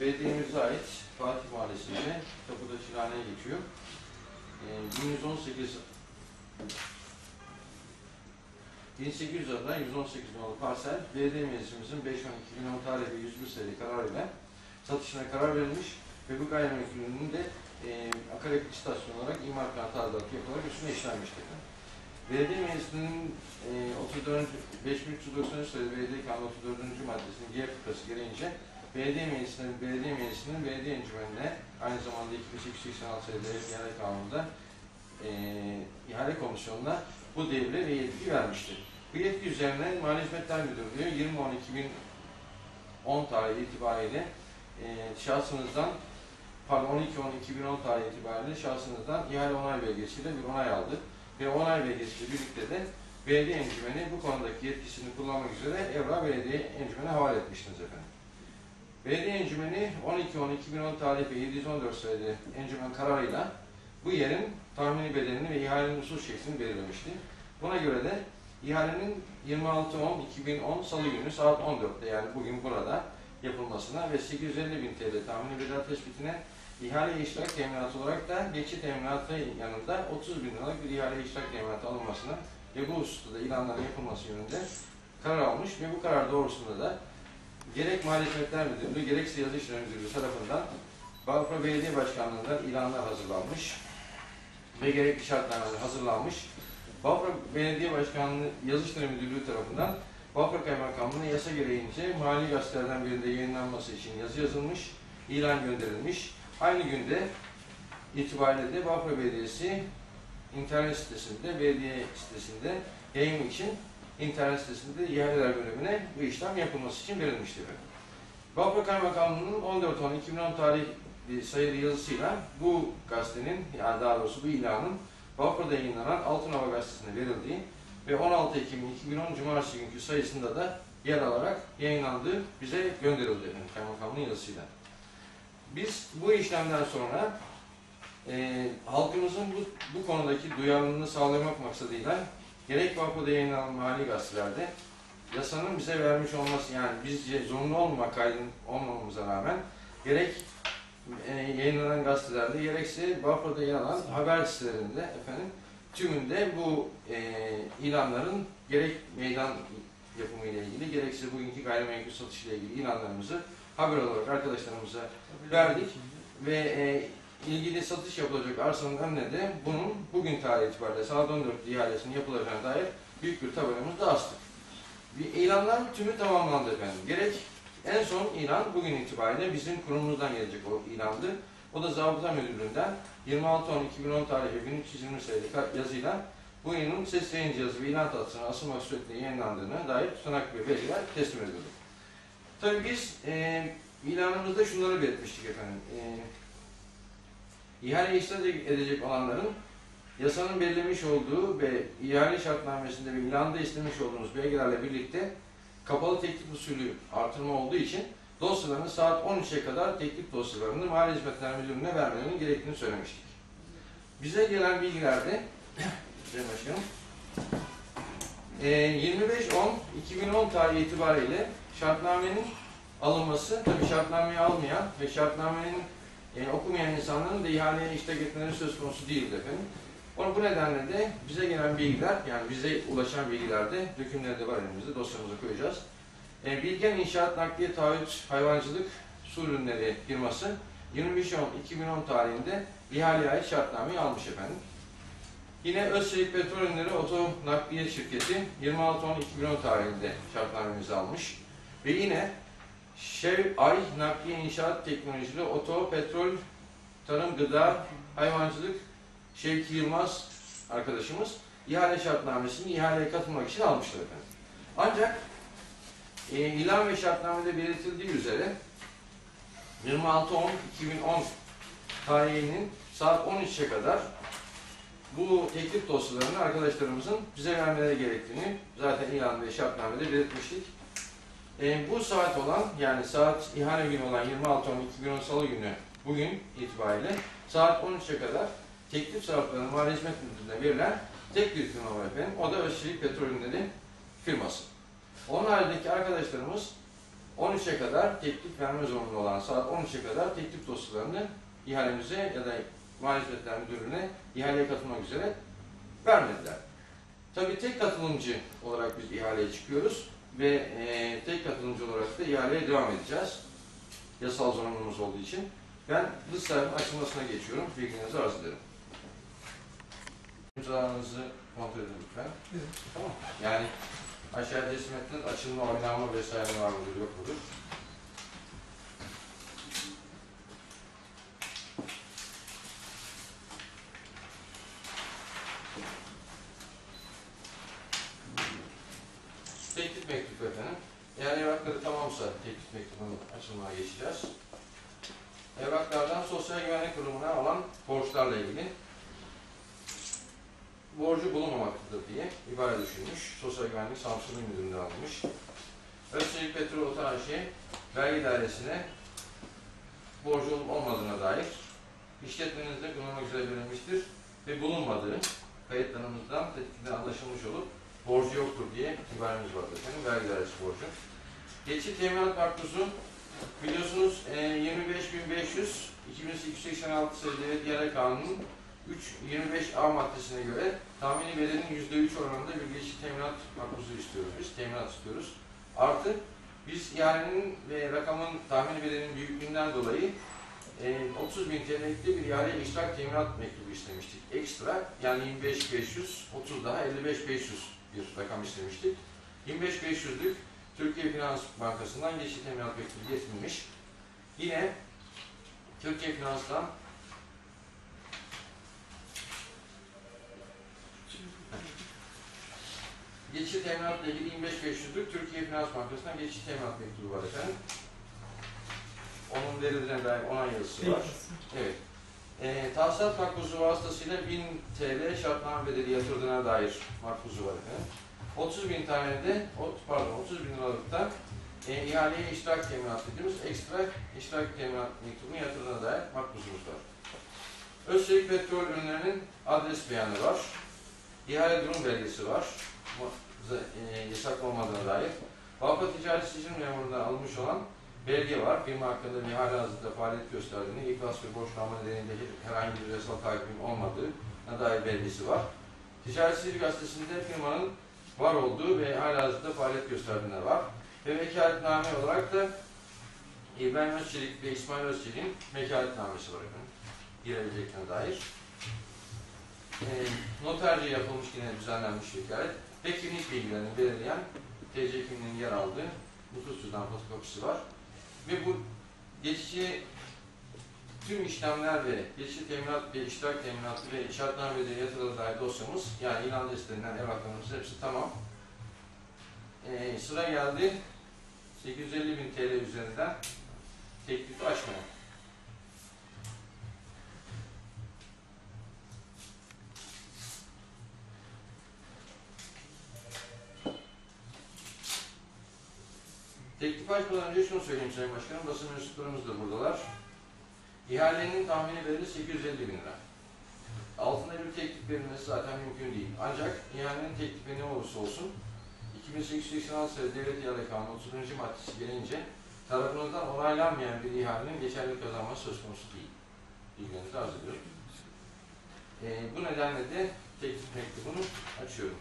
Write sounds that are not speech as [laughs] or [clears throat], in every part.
belediyemize ait Fatih Mahallesi'nde Kapıda Çilehane'ye geçiyor. Ee, 1118 1800 adına 118 nolu parsel belediye meclisimizin 5-12-2010 tarihi 101 sayılı kararıyla satışına karar verilmiş ve bu gayrimenkulünün de e, akaryakıt istasyonu olarak imar planı tadilatı yapılarak üstüne işlenmiştir. Belediye Meclisi'nin e, 34. 5393 sayılı Belediye Kanunu 34. maddesinin G fıkrası gereğince Belediye Meclisi'nin Belediye Meclisi'nin Belediye Encümeni'ne aynı zamanda 2886 sayılı ihale kanununda e, ihale komisyonuna bu devre ve yetki vermiştir. Bu yetki üzerine Mali Hizmetler Müdürlüğü 20.10.2010 tarihi itibariyle e, şahsınızdan pardon 12.10.2010 tarihi itibariyle şahsınızdan ihale onay belgesiyle bir onay aldı. Ve onay belgesiyle birlikte de belediye encümeni bu konudaki yetkisini kullanmak üzere Evra Belediye Encümeni havale etmiştiniz efendim. Belediye Encümeni 12.10.2010 tarihi ve 714 sayılı encümen kararıyla bu yerin tahmini bedelini ve ihalenin usul şeklini belirlemişti. Buna göre de ihalenin 26.10.2010 Salı günü saat 14'te yani bugün burada yapılmasına ve 850 bin TL tahmini bedel tespitine ihale iştirak teminatı olarak da geçici teminatı yanında 30 bin liralık bir ihale iştirak teminatı alınmasına ve bu hususta da ilanların yapılması yönünde karar almış ve bu karar doğrusunda da gerek Mali Hizmetler Müdürlüğü gerekse Yazı İşleri Müdürlüğü tarafından Balfra Belediye Başkanlığı'ndan ilanlar hazırlanmış ve gerekli şartnameler hazırlanmış. Bafra Belediye Başkanlığı Yazı İşleri Müdürlüğü tarafından Bafra Kaymakamlığı'na yasa gereğince mali gazetelerden birinde yayınlanması için yazı yazılmış, ilan gönderilmiş. Aynı günde itibariyle de Bafra Belediyesi internet sitesinde, belediye sitesinde yayın için internet sitesinde ihaleler bölümüne bu işlem yapılması için verilmiştir. Bafra Kaymakamlığı'nın 14-10-2010 tarih sayılı yazısıyla bu gazetenin, yani daha doğrusu bu ilanın Bafra'da yayınlanan Altınova Gazetesi'ne verildiği ve 16 Ekim 2010 Cumartesi günkü sayısında da yer alarak yayınlandığı bize gönderildi efendim kaymakamlığın yazısıyla. Biz bu işlemden sonra e, halkımızın bu, bu konudaki duyarlılığını sağlamak maksadıyla gerek Bafra'da yayınlanan mali gazetelerde. Yasanın bize vermiş olması yani bizce zorunlu olma kaydın olmamamıza rağmen gerek e, yayınlanan gazetelerde gerekse Bafra'da alan haber sitelerinde efendim tümünde bu e, ilanların gerek meydan yapımı ile ilgili gerekse bugünkü gayrimenkul satışı ile ilgili ilanlarımızı haber olarak arkadaşlarımıza verdik. Ve e, ilgili satış yapılacak arsanın önüne bunun bugün tarih itibariyle saat 14 ihalesinin yapılacağına dair büyük bir tabelamızı da astık. Bir ilanlar tümü tamamlandı efendim. Gerek en son ilan bugün itibariyle bizim kurumumuzdan gelecek o ilandı. O da Zabıta Müdürlüğü'nden 26.10.2010 tarihi 1320 sayılı yazıyla bu ilanın ses yayın cihazı ve ilan tatlısına asılmak suretiyle yayınlandığına dair tutanak ve belgeler teslim edildi. Tabii biz e, ilanımızda şunları belirtmiştik efendim. E, ihale işler edecek olanların yasanın belirlemiş olduğu ve ihale şartnamesinde ve ilanda istemiş olduğumuz belgelerle birlikte kapalı teklif usulü artırma olduğu için dosyalarını saat 13'e kadar teklif dosyalarını Mali Hizmetler Müdürlüğü'ne vermelerinin gerektiğini söylemiştik. Bize gelen bilgilerde [coughs] Sayın Başkanım e, 25.10.2010 tarihi itibariyle şartnamenin alınması, tabi şartnameyi almayan ve şartnamenin e, okumayan insanların da ihaleye iştirak etmeleri söz konusu değildi efendim. Onu bu nedenle de bize gelen bilgiler, yani bize ulaşan bilgilerde, dökümleri de var elimizde, dosyamıza koyacağız. E, Bilgen İnşaat Nakliye Taahhüt Hayvancılık Su Ürünleri firması 25.10.2010 tarihinde ihaleye ait şartnameyi almış efendim. Yine Özçelik Petrol Ürünleri Oto Nakliye Şirketi 26.10.2010 tarihinde şartnamemizi almış. Ve yine Şev Ay Nakliye İnşaat Teknolojili Oto Petrol Tarım Gıda Hayvancılık Şevki Yılmaz arkadaşımız ihale şartnamesini ihaleye katılmak için almıştır efendim. Ancak e, ilan ve şartnamede belirtildiği üzere 26.10.2010 tarihinin saat 13'e kadar bu teklif dosyalarını arkadaşlarımızın bize vermeleri gerektiğini zaten ilan ve şartnamede belirtmiştik. E, bu saat olan yani saat ihale günü olan 26.10.2010 Salı günü bugün itibariyle saat 13'e kadar teklif sahiplerine Mali Hizmet Müdürlüğü'ne verilen tek bir firma var efendim. O da Özçelik Petrol firması. Onun haricindeki arkadaşlarımız 13'e kadar teklif verme zorunlu olan saat 13'e kadar teklif dosyalarını ihalemize ya da Mali Hizmetler Müdürlüğü'ne ihaleye katılmak üzere vermediler. Tabii tek katılımcı olarak biz ihaleye çıkıyoruz ve e, tek katılımcı olarak da ihaleye devam edeceğiz. Yasal zorunluluğumuz olduğu için. Ben listenin açılmasına geçiyorum. Bilginizi arz ederim. İmzalarınızı kontrol edin lütfen. Evet. Tamam. Yani aşağıya teslim. Açılma, oynanma vesaire var mıdır, yok mudur? Mektubu efendim. Eğer evrakları tamamsa teklif mektubunun açılmaya geçeceğiz. Evraklardan Sosyal Güvenlik Kurumu'na olan borçlarla ilgili borcu bulunmamaktadır diye ibare düşünmüş. Sosyal Güvenlik Samsun İl Müdürlüğü'nde alınmış. Özçelik Petrol Otonaşi Vergi Dairesi'ne borcu olup olmadığına dair işletmenizde bulunmak üzere verilmiştir ve bulunmadığı kayıtlarımızdan tetkikten anlaşılmış olup borcu yoktur diye ibaremiz var efendim. Vergi dairesi borcu. Geçici teminat makbuzu biliyorsunuz e, 25.500 2886 sayılı Devlet İhale Kanunu'nun 3.25a maddesine göre tahmini bedelin %3 oranında bir geçici teminat makbuzu istiyoruz biz. Teminat istiyoruz. Artı biz ihalenin ve rakamın tahmini bedelinin büyüklüğünden dolayı e, 30 bin TL'likte bir ihale iştirak teminat mektubu istemiştik. Ekstra yani 25 500, 30 daha 55 500 bir rakam istemiştik. 25 500'lük Türkiye Finans Bankası'ndan geçici teminat mektubu getirilmiş. Yine Türkiye Finans'tan geçici teminatla ilgili 25 500'lük Türkiye Finans Bankası'ndan geçici teminat mektubu var efendim. Onun verildiğine dair onay yazısı var. Evet. E, tahsilat makbuzu vasıtasıyla 1000 TL şartname bedeli yatırdığına dair makbuzu var efendim. 30 bin tane de, pardon 30 bin liralıkta e, ihaleye iştirak teminat dediğimiz ekstra iştirak teminat mektubunu yatırdığına dair makbuzumuz var. Özçelik petrol ürünlerinin adres beyanı var. İhale durum belgesi var. E, yasak olmadığına dair. Avrupa Ticaret Sicil Memuru'ndan alınmış olan belge var. Firma hakkında bir hali hazırda faaliyet gösterdiğini, iflas ve borçlanma nedeniyle herhangi bir yasal takibin olmadığına dair belgesi var. Ticaret Sicil Gazetesi'nde firmanın var olduğu ve hala hazırda faaliyet gösterdiğine var. Ve vekaletname olarak da İbrahim Özçelik ve İsmail Özçelik'in vekaletnamesi var efendim. Girebileceklerine dair. E, noterce yapılmış yine düzenlenmiş vekalet ve kimlik bilgilerini belirleyen TC kimliğinin yer aldığı nüfus cüzdan fotokopisi var. Ve bu geçici tüm işlemler ve geçici teminat ve iştirak teminatı ve şartname bedeli yatırılı dair dosyamız yani ilan listelerinden evraklarımız hepsi tamam. Ee, sıra geldi 850 bin TL üzerinden teklifi açmaya. Teklif açmadan önce şunu söyleyeyim Sayın Başkanım, basın mensuplarımız da buradalar. İhalenin tahmini bedeli 850 bin lira. Altında bir teklif verilmesi zaten mümkün değil. Ancak ihalenin teklifi ne olursa olsun 2886 sayılı Devlet İhale Kanunu 30. maddesi gelince tarafınızdan onaylanmayan bir ihalenin geçerli kazanması söz konusu değil. Bilgilerinizi arz ediyorum. Ee, bu nedenle de teklif mektubunu açıyorum.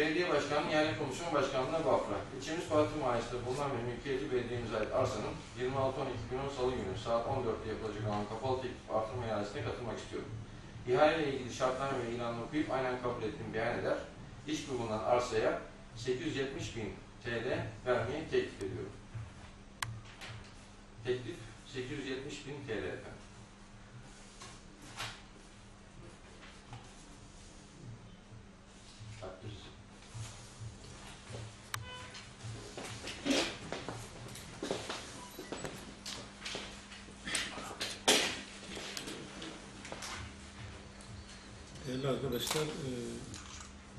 Belediye Başkanı İhale Komisyonu Başkanlığı'na Bafra. İlçemiz Fatih Mahallesi'nde bulunan ve mülkiyeti belediyemize ait arsanın 26-12-2010 Salı günü saat 14'te yapılacak olan kapalı teklif artırma ihalesine katılmak istiyorum. İhale ile ilgili şartname ve ilanı okuyup aynen kabul ettiğimi beyan eder. İş bulunan arsaya 870 bin TL vermeyi teklif ediyorum. Teklif 870 bin TL efendim. Değerli arkadaşlar, e,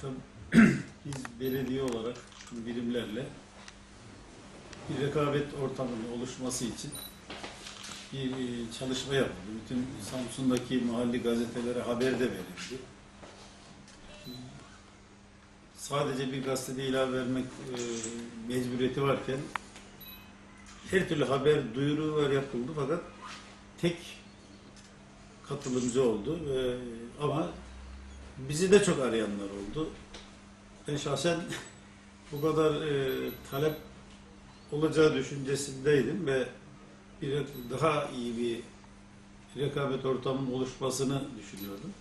tabii [clears throat] biz belediye olarak birimlerle bir rekabet ortamının oluşması için bir e, çalışma yapıldı. Bütün Samsun'daki mahalli gazetelere haber de verildi. sadece bir gazetede ilan vermek e, mecburiyeti varken her türlü haber, duyurular yapıldı fakat tek katılımcı oldu. E, ama bizi de çok arayanlar oldu. Ben şahsen [laughs] bu kadar e, talep olacağı düşüncesindeydim ve bir daha iyi bir rekabet ortamının oluşmasını düşünüyordum.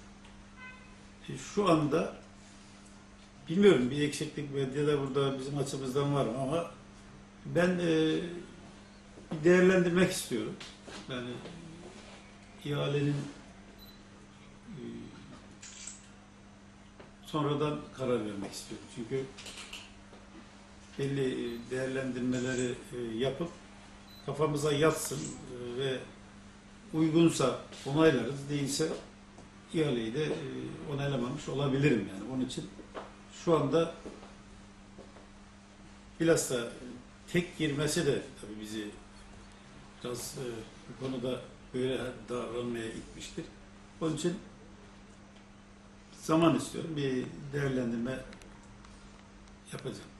E, Şu anda bilmiyorum bir eksiklik medyada burada bizim açımızdan var mı ama ben e, değerlendirmek istiyorum. Yani ihalenin e, sonradan karar vermek istiyorum. Çünkü belli e, değerlendirmeleri e, yapıp kafamıza yatsın e, ve uygunsa onaylarız, değilse ihaleyi de onaylamamış olabilirim yani. Onun için şu anda bilhassa tek girmesi de tabii bizi biraz bu konuda böyle davranmaya itmiştir. Onun için zaman istiyorum. Bir değerlendirme yapacağım.